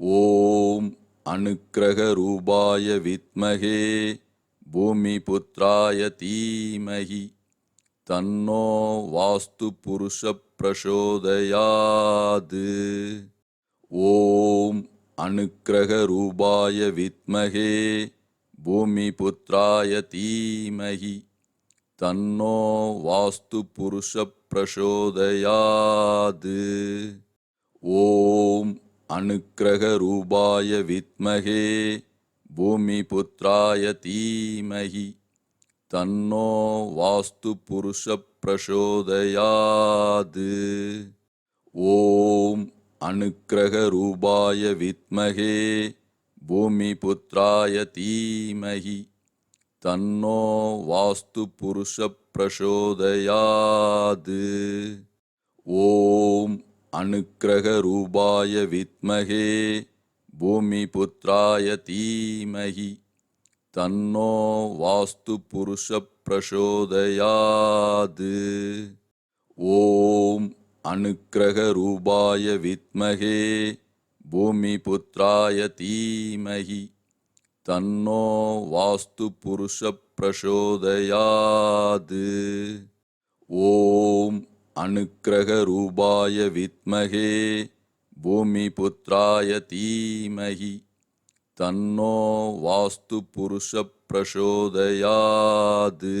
ஓம் அனுக்கிரக ரூபாய வித்மகே பூமி புத்திராய தீமகி தன்னோ வாஸ்து புருஷ பிரசோதயாது. ஓம் அனுக்கிரக ரூபாய வித்மகே பூமி தீமகி தன்னோ வாஸ்து புருஷ பிரசோதயாது. ஓம் அனுக்கிரக ரூபாய வித்மகே பூமி புத்திராய தீமகி தன்னோ வாஸ்து புருஷ பிரசோதயாது ஓம் அனுக்கிரக ரூபாய வித்மகே பூமி புத்திராய தீமகி தன்னோ வாஸ்து புருஷ பிரசோதயாது ஓம் அனுக்கிரக ரூபாய வித்மகே பூமி புத்திராய தீமகி தன்னோ வாஸ்து புருஷ பிரசோதயாது ஓம் அனுக்கிரக ரூபாய வித்மகே பூமி புத்திராய தீமகி தன்னோ வாஸ்து புருஷ பிரசோதயாது ஓம் அனுக்கிரக ரூபாய வித்மகே பூமி புத்திராய தீமகி தன்னோ வாஸ்து புருஷ பிரசோதயாது.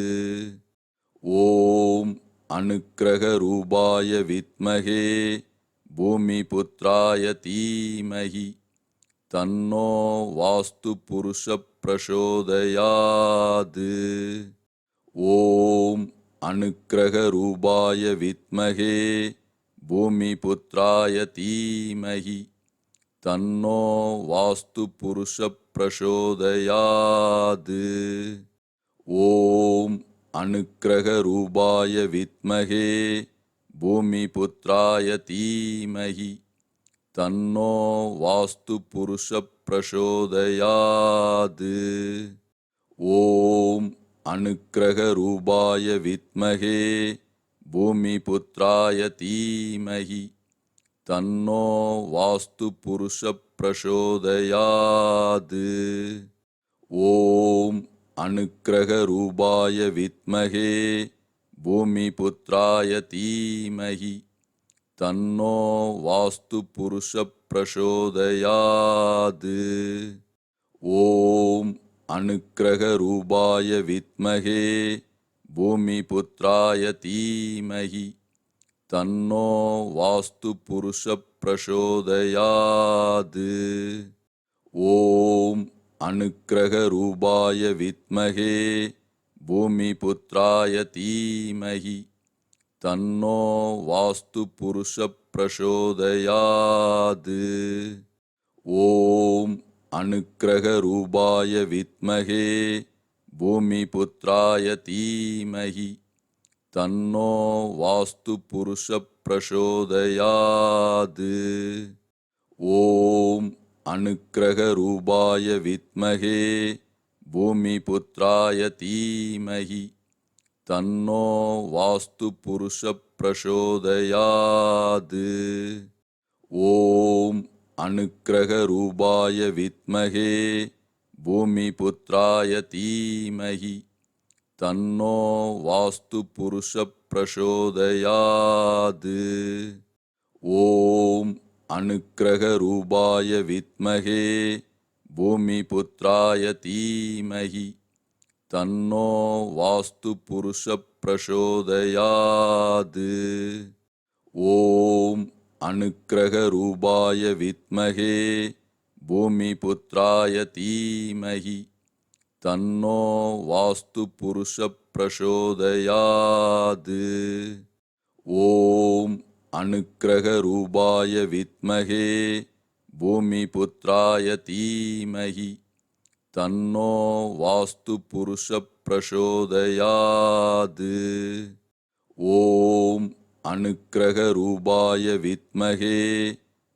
ஓம் அனுக்கிரக ரூபாய வித்மகே பூமி புத்திராய தீமகி தன்னோ வாஸ்து புருஷ பிரசோதயாது. ஓம் அனுக்கிரக ரூபாய வித்மகே பூமி தீமகி தன்னோ வாஸ்து புருஷ பிரசோதயாது ஓம் அனுக்கிரக ரூபாய வித்மகே பூமி புத்திராய தீமகி தன்னோ வாஸ்து புருஷ பிரசோதயாது ஓம் அனுக்கிரக ரூபாய வித்மகே பூமி புத்திராய தீமகி தன்னோ வாஸ்து புருஷ பிரசோதயாது. ஓம் அனுக்கிரக ரூபாய வித்மகே பூமி புத்திராய தீமகி தன்னோ வாஸ்து புருஷ பிரசோதயாது. ஓம் அனுக்கிரக ரூபாய வித்மகே பூமி புத்திராய தீமகி தன்னோ வாஸ்து புருஷ பிரசோதயாது ஓம் அனுக்கிரக ரூபாய வித்மகே பூமி புத்திராய தீமகி தன்னோ வாஸ்து புருஷ பிரசோதயாது ஓம் அனுக்கிரக ரூபாய வித்மகே பூமி புத்திராய தீமகி தன்னோ வாஸ்து புருஷ பிரசோதயாது ஓம் அனுக்கிரக ரூபாய வித்மகே பூமி தீமகி தன்னோ வாஸ்து புருஷ பிரசோதயாது ஓம் அனுக்கிரக ரூபாய வித்மகே பூமி புத்திராய தீமகி தன்னோ வாஸ்து புருஷ பிரசோதயாது ஓம் அனுக்கிரக ரூபாய வித்மகே பூமி புத்திராய தீமகி தன்னோ வாஸ்து புருஷ பிரசோதயாது ஓம் அனுக்கிரக ரூபாய வித்மகே பூமி புத்திராய தீமகி தன்னோ வாஸ்து புருஷ பிரசோதயாது ஓம் அனுக்கிரக ரூபாய வித்மகே பூமி புத்திராய தீமகி தன்னோ வாஸ்து புருஷ பிரசோதயாது ஓம் அனுக்கிரக ரூபாய வித்மகே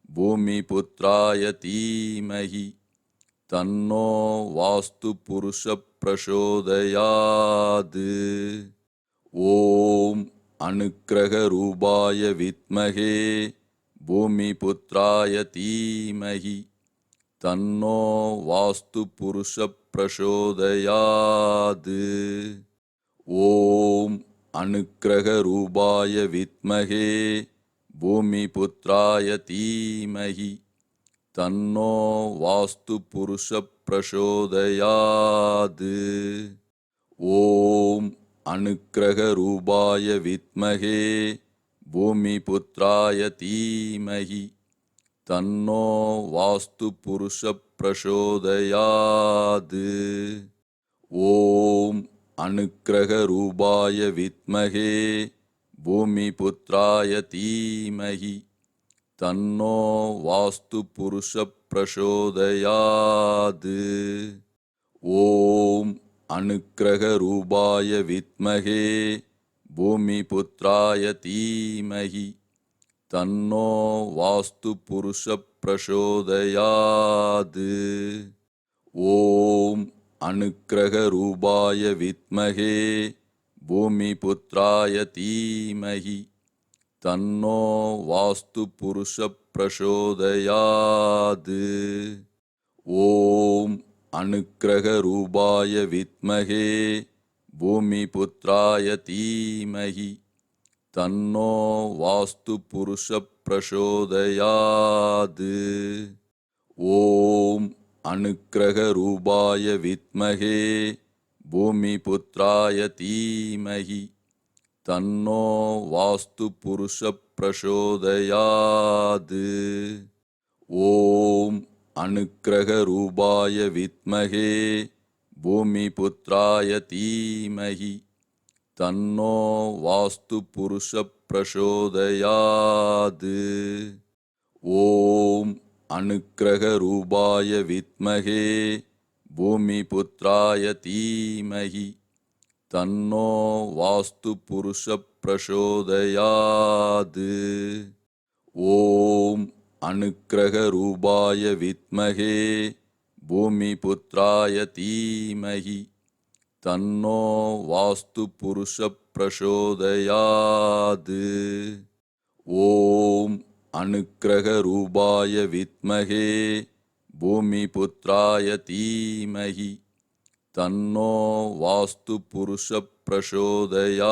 பூமி புத்ராய தீமகி தன்னோ வாஸ்து புருஷ பிரசோதயாது ஓம் அனுக்கிரக ரூபாய வித்மகே பூமி புத்ராய தீமகி தன்னோ வாஸ்து புருஷ பிரசோதயாது ஓம் அனுக்கிரக ரூபாய வித்மகே பூமி புத்திராய தீமகி தன்னோ வாஸ்து புருஷ பிரசோதயாது ஓம் அனுக்கிரக ரூபாய வித்மகே பூமி புத்திராய தீமகி தன்னோ வாஸ்து புருஷ பிரசோதயாது ஓம் அனுக்கிரக ரூபாய வித்மகே பூமி புத்திராய தீமகி தன்னோ வாஸ்து புருஷ பிரசோதயாது ஓம் அனுக்கிரக ரூபாய வித்மகே பூமி புத்திராய தீமகி தன்னோ வாஸ்து புருஷ பிரசோதயாது ஓம் அனுக்கிரக ரூபாய வித்மகே பூமி புத்திராய தீமகி தன்னோ வாஸ்து புருஷ பிரசோதயாது ஓம் அனுக்கிரக ரூபாய வித்மகே பூமி புத்திராய தீமகி தன்னோ வாஸ்து புருஷ பிரசோதயாது ஓம் அனுக்கிரக ரூபாய வித்மகே பூமி புத்திராய தீமகி தன்னோ வாஸ்து புருஷ பிரசோதயாது ஓம் அனுக்கிரக ரூபாய வித்மகே பூமி புத்திராய தீமகி தன்னோ வாஸ்து புருஷ பிரசோதயாது ஓம் அனுக்கிரக ரூபாய வித்மகே பூமி புத்திராய தீமகி தன்னோ வாஸ்து புருஷ பிரசோதயாது ஓம் அனுக்கிரக ரூபாய வித்மகே பூமி புத்திராய தீமகி தன்னோ வாஸ்து புருஷ பிரசோதயாது ஓம் அனுக்கிரக ரூபாய வித்மகே பூமி புத்திராய தீமகி தன்னோ வாஸ்து புருஷ பிரசோதயாது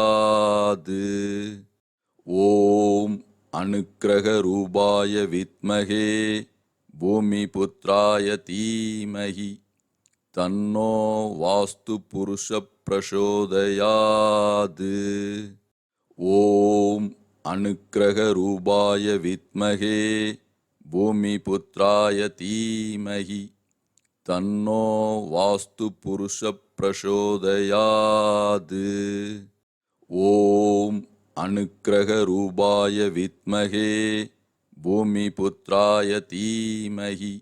ஓம் அனுக்கிரக ரூபாய வித்மகே பூமி புத்திராய தீமகி தன்னோ வாஸ்து புருஷ பிரசோதயாது ஓம் அனுக்கிரக ரூபாய வித்மகே பூமி புத்திராய தீமகி தன்னோ வாஸ்து புருஷ பிரசோதயாது ஓம் அனுக்கிரக ரூபாய வித்மகே பூமி புத்திராய தீமகி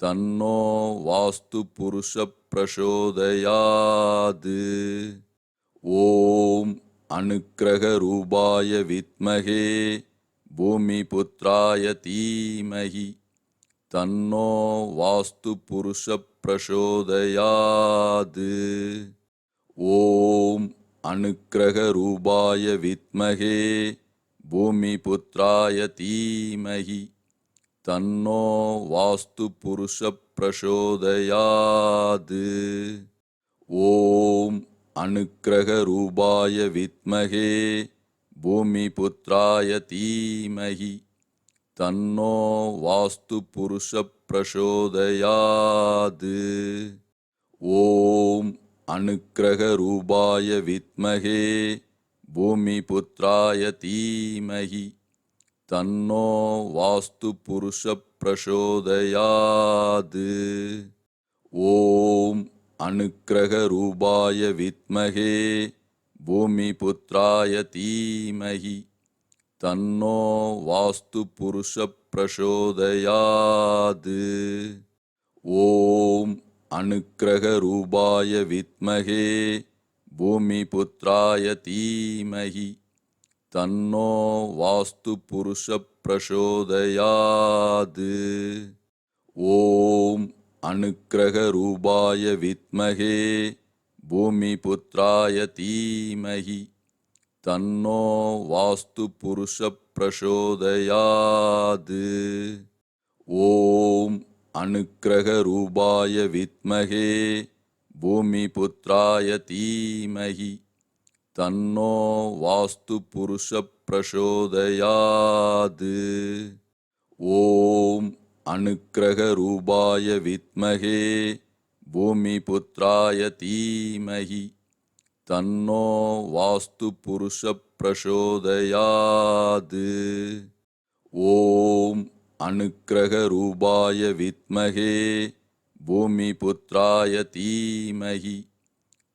தன்னோ வாஸ்து புருஷ பிரசோதயாது ஓம் அனுக்கிரக ரூபாய வித்மகே பூமி புத்திராய தீமகி தன்னோ வாஸ்து புருஷ பிரசோதயாது ஓம் அனுக்கிரக ரூபாய வித்மகே பூமி புத்திராய தீமகி தன்னோ வாஸ்து புருஷ பிரசோதயாது ஓம் அனுக்கிரக ரூபாய வித்மகே பூமிபுத்திராய தீமகி தன்னோ வாஸ்து புருஷ பிரசோதயாது ஓம் அனுக்கிரக ரூபாய வித்மகே பூமிபுத்திராய தீமகி தன்னோ வாஸ்து புருஷ பிரசோதயாது ஓம் அனுக்கிரக ரூபாய வித்மகே பூமி புத்திராய தீமகி தன்னோ வாஸ்து புருஷ பிரசோதயாது ஓம் அனுக்கிரக ரூபாய வித்மகே பூமி புத்திராய தீமகி தன்னோ வாஸ்து புருஷ பிரசோதயாது ஓம் அனுக்கிரக ரூபாய வித்மகே பூமி புத்திராய தீமகி தன்னோ வாஸ்து புருஷ பிரசோதயாது ஓம் அனுக்கிரக ரூபாய வித்மகே பூமி புத்திராய தீமகி தன்னோ வாஸ்து புருஷ பிரசோதயாது ஓம் அனுக்கிரக ரூபாய வித்மகே பூமி புத்திராய தீமகி தன்னோ வாஸ்து புருஷ பிரசோதயாது ஓம் அனுக்கிரக ரூபாய வித்மகே பூமி தீமகி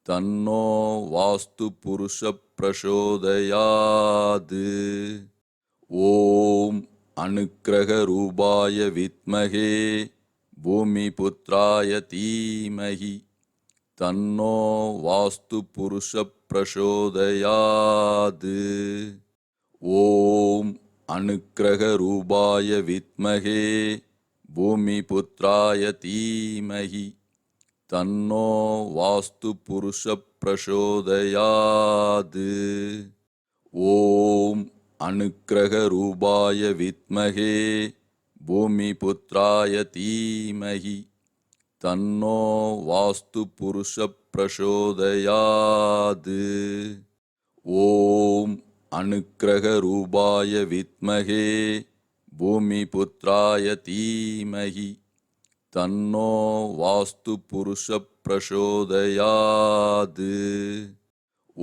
தன்னோ வாஸ்து புருஷ பிரசோதயாது ஓம் அனுக்கிரக ரூபாய வித்மகே பூமி புத்திராய தீமகி தன்னோ வாஸ்து புருஷ பிரசோதயாது ஓம் அனுக்கிரக ரூபாய வித்மகே பூமி புத்திராய தீமகி தன்னோ வாஸ்து புருஷ பிரசோதயாது ஓம் அனுக்கிரக ரூபாய வித்மகே பூமி புத்திராய தீமகி தன்னோ வாஸ்து புருஷ பிரசோதயாது ஓம் அனுக்கிரக ரூபாய வித்மகே பூமி புத்திராய தீமகி தன்னோ வாஸ்து புருஷ பிரசோதயாது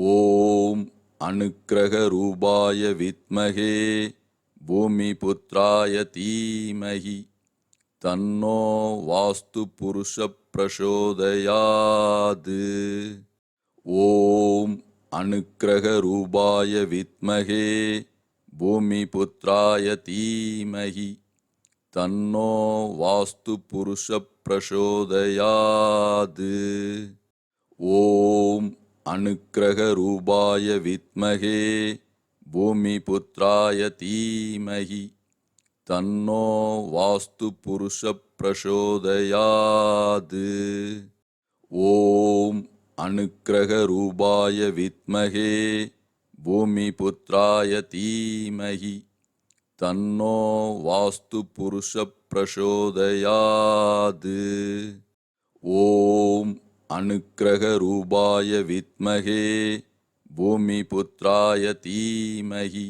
ஓம் அனுக்கிரக ரூபாய வித்மகே பூமி புத்திராய தீமகி தன்னோ வாஸ்து புருஷ பிரசோதயாது ஓம் அனுக்கிரக ரூபாய வித்மகே பூமி தீமகி தன்னோ வாஸ்து புருஷ பிரசோதயாது ஓம் அனுக்கிரக ரூபாய வித்மகே பூமி புத்திராய தீமகி தன்னோ வாஸ்து புருஷ பிரசோதயாது ஓம் அனுக்கிரக ரூபாய வித்மகே பூமி புத்திராய தீமகி தன்னோ வாஸ்து புருஷ பிரசோதயாது ஓம் அனுக்கிரக ரூபாய வித்மகே பூமி புத்ராய தீமகி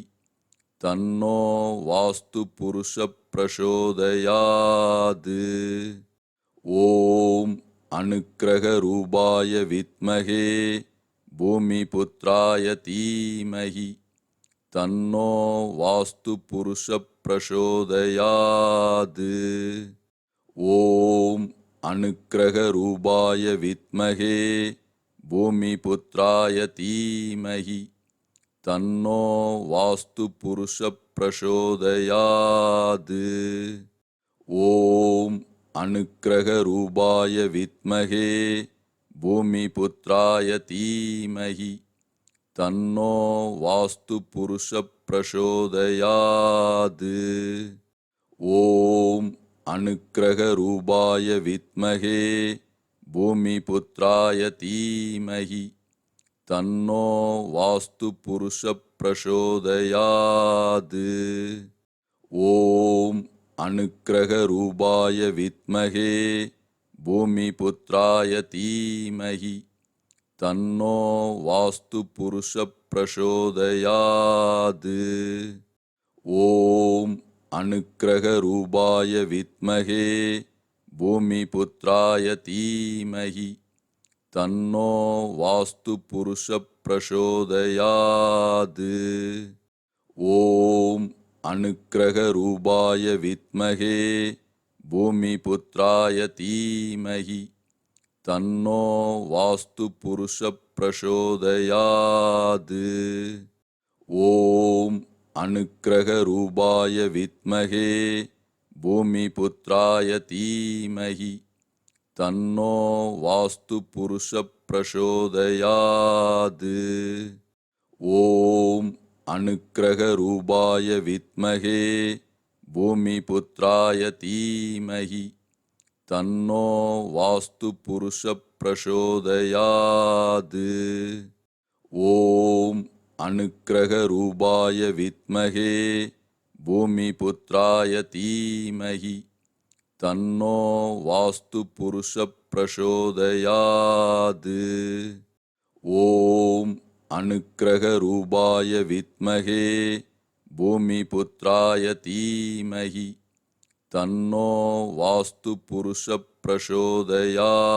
தன்னோ வாஸ்து புருஷ பிரசோதயாது ஓம் அனுக்கிரக ரூபாய வித்மகே பூமி புத்ராய தீமகி தன்னோ வாஸ்து புருஷ பிரசோதயாது ஓம் அனுக்கிரக ரூபாய வித்மகே பூமி புத்திராய தீமகி தன்னோ வாஸ்து புருஷ பிரசோதயாது ஓம் அனுக்கிரக ரூபாய வித்மகே பூமி புத்திராய தீமகி தன்னோ வாஸ்து புருஷ பிரசோதயாது ஓம் அனுக்கிரக ரூபாய வித்மகே பூமி புத்திராய தீமகி தன்னோ வாஸ்து புருஷ பிரசோதயாது ஓம் அனுக்கிரக ரூபாய வித்மகே பூமி புத்திராய தீமகி தன்னோ வாஸ்து புருஷ பிரசோதயாது ஓம் அனுக்கிரக ரூபாய வித்மகே பூமி புத்திராய தீமகி தன்னோ வாஸ்து புருஷ பிரசோதயாது ஓம் அனுக்கிரக ரூபாய வித்மகே பூமி புத்திராய தீமகி தன்னோ வாஸ்து புருஷ பிரசோதயாது ஓம் அனுக்கிரக ரூபாய வித்மகே பூமி புத்திராய தீமகி தன்னோ வாஸ்து புருஷ பிரசோதயாது ஓம் அனுக்கிரக ரூபாய வித்மகே பூமி புத்திராய தீமகி தன்னோ வாஸ்து புருஷ பிரசோதயாது ஓம் அனுக்கிரக ரூபாய வித்மகே பூமி புத்திராய தீமகி தன்னோ வாஸ்து புருஷ பிரசோதயாது ஓம் அனுக்கிரக ரூபாய வித்மகே பூமி புத்திராய தீமகி தன்னோ வாஸ்து புருஷ பிரசோதயாது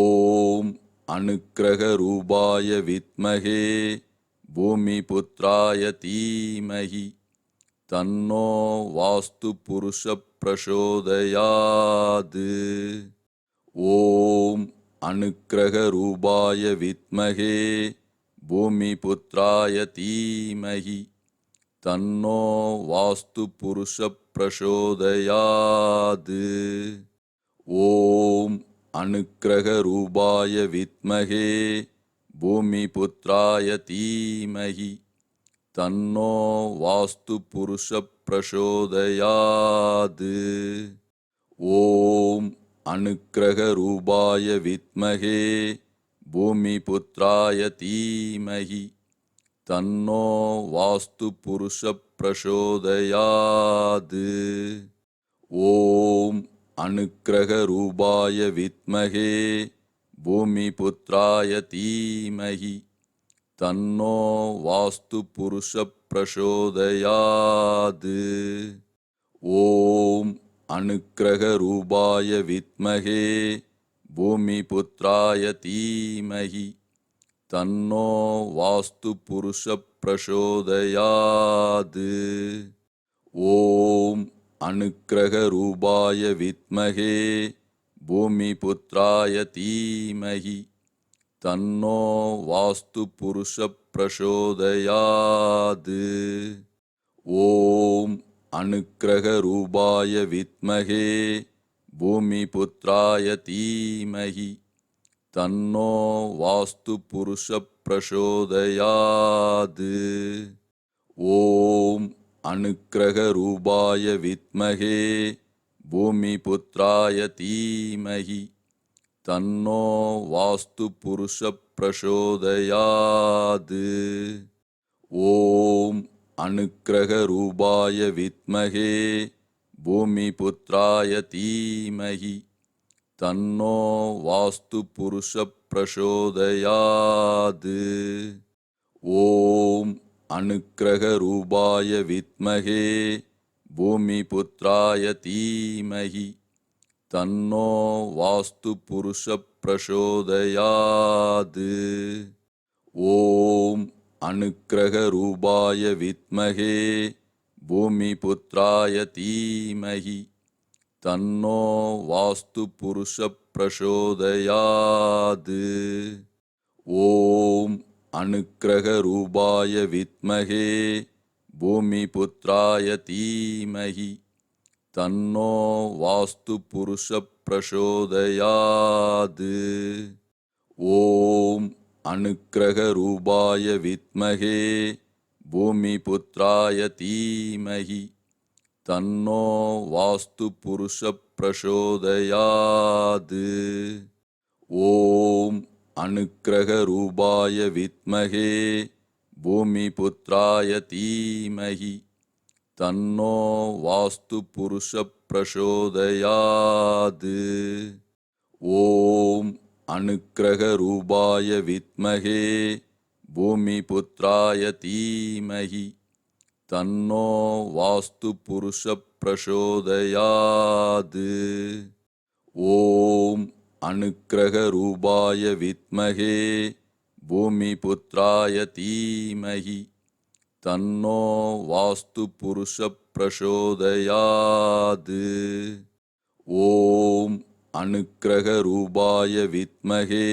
ஓம் அனுக்கிரக ரூபாய வித்மகே பூமி புத்திராய தீமகி தன்னோ வாஸ்து புருஷ பிரசோதயாது. ஓம் அனுக்கிரக ரூபாய வித்மகே பூமி புத்திராய தீமகி தன்னோ வாஸ்து புருஷ பிரசோதயாது. ஓம் அனுக்கிரக ரூபாய வித்மகே பூமி தீமகி தன்னோ வாஸ்து புருஷ பிரசோதயாது ஓம் அனுக்கிரக ரூபாய வித்மகே பூமி தீமகி தன்னோ வாஸ்து புருஷ பிரசோதயாது ஓம் அனுக்கிரக ரூபாய வித்மகே பூமி புத்திராய தீமகி தன்னோ வாஸ்து புருஷ பிரசோதயாது ஓம் அனுக்கிரக ரூபாய வித்மகே பூமி புத்திராய தீமகி தன்னோ வாஸ்து புருஷ பிரசோதயாது ஓம் அனுக்கிரக ரூபாய வித்மகே பூமி புத்திராய தீமகி தன்னோ வாஸ்து புருஷ பிரசோதயாது ஓம் அனுக்கிரக ரூபாய வித்மகே பூமி புத்திராய தீமகி தன்னோ வாஸ்து புருஷ பிரசோதயாது ஓம் அனுக்கிரக ரூபாய வித்மகே பூமி புத்திராய தீமகி தன்னோ வாஸ்து புருஷ பிரசோதயாது ஓம் அனுக்கிரக ரூபாய வித்மகே பூமி தீமகி தன்னோ வாஸ்து புருஷ பிரசோதயாது ஓம் அனுக்கிரக ரூபாய வித்மகே பூமி புத்திராய தீமகி தன்னோ வாஸ்து புருஷ பிரசோதயாது ஓம் அனுக்கிரக ரூபாய வித்மகே பூமி புத்திராய தீமகி தன்னோ வாஸ்து புருஷ பிரசோதயாது ஓம் அனுக்கிரக ரூபாய வித்மகே பூமி புத்திராய தீமகி. தன்னோ வாஸ்து புருஷ பிரசோதயாது ஓம் அனுக்கிரக ரூபாய வித்மகே பூமி புத்திராய தீமகி. தன்னோ வாஸ்து புருஷ பிரசோதயாது ஓம் அனுக்கிரக ரூபாய வித்மகே பூமி புத்திராய தீமகி தன்னோ வாஸ்து புருஷ பிரசோதயாது ஓம் அனுக்கிரக ரூபாய வித்மகே பூமி தீமகி தன்னோ வாஸ்து புருஷ பிரசோதயாது ஓம் அனுக்கிரக ரூபாய வித்மகே பூமி புத்திராய தீமகி தன்னோ வாஸ்து புருஷ பிரசோதயாது ஓம் அனுக்கிரக ரூபாய வித்மகே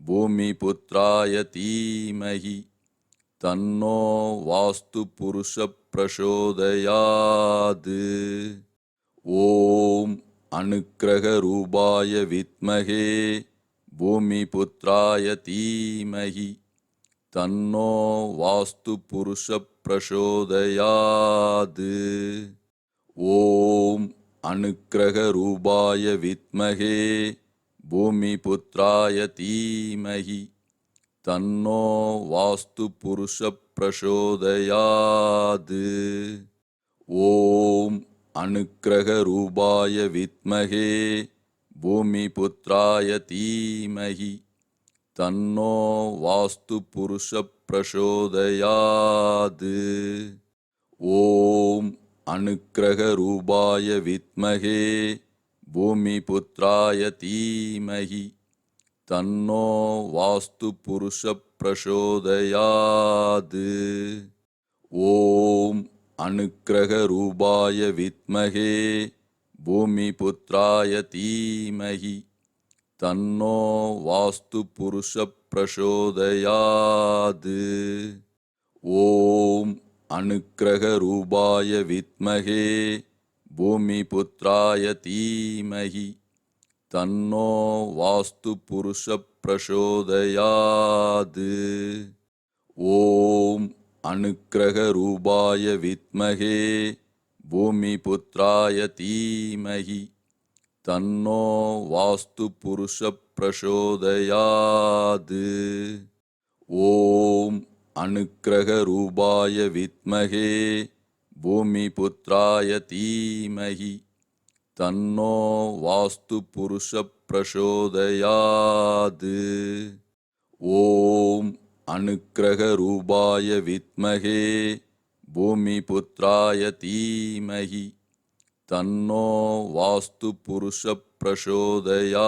பூமி புத்திராய தீமகி தன்னோ வாஸ்து புருஷ பிரசோதயாது ஓம் அனுக்கிரக ரூபாய வித்மகே பூமி புத்திராய தீமகி தன்னோ வாஸ்து புருஷ பிரசோதயாது ஓம் அனுக்கிரக ரூபாய வித்மகே பூமி புத்திராய தீமகி தன்னோ வாஸ்து புருஷ பிரசோதயாது ஓம் அனுக்கிரக ரூபாய வித்மகே பூமி புத்திராய தீமகி தன்னோ வாஸ்து புருஷ பிரசோதயாது ஓம் அனுக்கிரக ரூபாய வித்மகே பூமி புத்திராய தீமகி தன்னோ வாஸ்து புருஷ பிரசோதயாது ஓம் அனுக்கிரக ரூபாய வித்மகே பூமி புத்திராய தீமகி தன்னோ வாஸ்து புருஷ பிரசோதயாது ஓம் அனுக்கிரக ரூபாய வித்மகே பூமி புத்திராய தீமகி தன்னோ வாஸ்து புருஷ பிரசோதயாது ஓம் அனுக்கிரக ரூபாய வித்மகே பூமி புத்திராய தீமகி தன்னோ வாஸ்து புருஷ பிரசோதயாது ஓம் அனுக்கிரக ரூபாய வித்மகே பூமி புத்திராய தீமகி தன்னோ வாஸ்து புருஷ பிரசோதயாது ஓம் அனுக்கிரக ரூபாய வித்மகே பூமி புத்திராய தீமகி தன்னோ வாஸ்து புருஷ பிரசோதயாது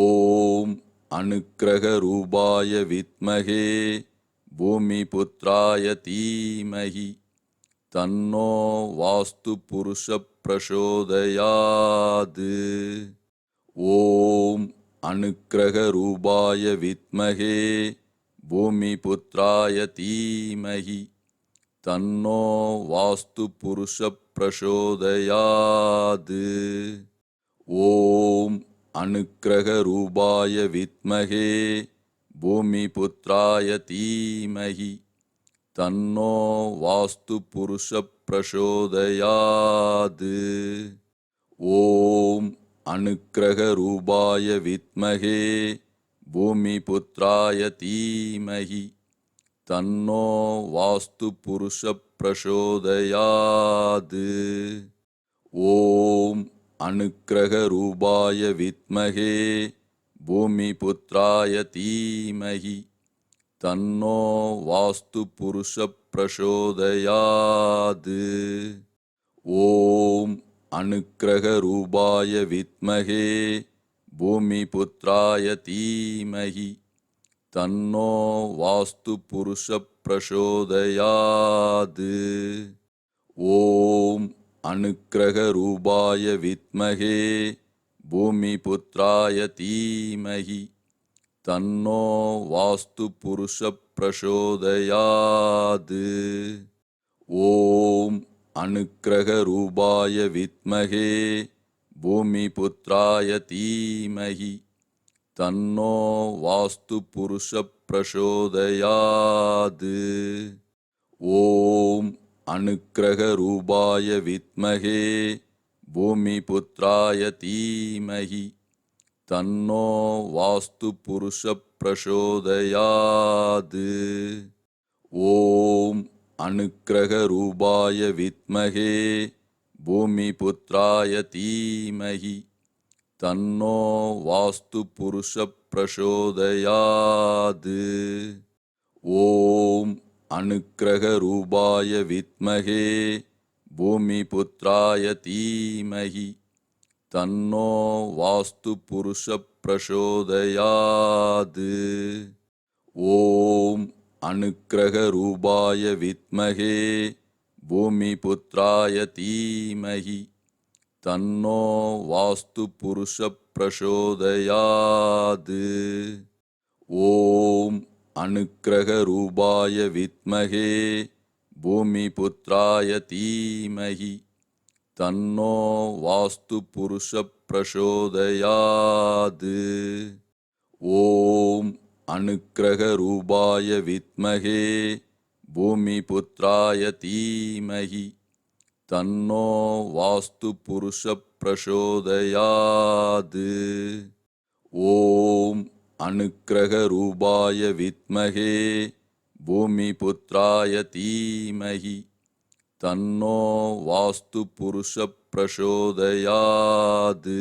ஓம் அனுக்கிரக ரூபாய வித்மகே பூமி புத்திராய தீமகி தன்னோ வாஸ்து புருஷ பிரசோதயாது ஓம் அனுக்கிரக ரூபாய வித்மகே பூமி புத்திராய தீமகி தன்னோ வாஸ்து புருஷ பிரசோதயாது ஓம் அனுக்கிரக ரூபாய வித்மகே பூமி தீமகி தன்னோ வாஸ்து புருஷ பிரசோதயாது ஓம் அனுக்கிரக ரூபாய வித்மகே பூமி புத்திராய தீமகி தன்னோ வாஸ்து புருஷ பிரசோதயாது. ஓம் அனுக்கிரக ரூபாய வித்மகே பூமி புத்திராய தீமகி தன்னோ வாஸ்து புருஷ பிரசோதயாது. ஓம் அனுக்கிரக ரூபாய வித்மகே பூமி புத்திராய தீமகி தன்னோ வாஸ்து புருஷ பிரசோதயாது ஓம் அனுக்கிரக ரூபாய வித்மகே பூமி தீமகி தன்னோ வாஸ்து புருஷ பிரசோதயாது ஓம் அனுக்கிரக ரூபாய வித்மகே பூமி புத்திராய தீமகி தன்னோ வாஸ்து புருஷ பிரசோதயாது ஓம் அனுக்கிரக ரூபாய வித்மகே பூமி புத்திராய தீமகி தன்னோ வாஸ்து புருஷ பிரசோதயாது ஓம் அனுக்கிரக ரூபாய வித்மகே பூமி புத்திராய தீமகி தன்னோ வாஸ்து புருஷ பிரசோதயாது ஓம் அனுக்கிரக ரூபாய வித்மகே பூமி புத்திராய தீமகி தன்னோ வாஸ்து புருஷ பிரசோதயாது ஓம் அனுக்கிரக ரூபாய வித்மகே பூமி புத்திராய தீமகி தன்னோ வாஸ்து புருஷ பிரசோதயாது ஓம் அனுக்கிரக ரூபாய வித்மகே பூமி தீமகி தன்னோ வாஸ்து புருஷ பிரசோதயாது ஓம் அனுக்கிரக ரூபாய வித்மகே பூமி புத்திராய தீமகி தன்னோ வாஸ்து புருஷ பிரசோதயாது ஓம் அனுக்கிரக ரூபாய வித்மகே பூமி புத்திராய தீமகி தன்னோ வாஸ்து புருஷ பிரசோதயாது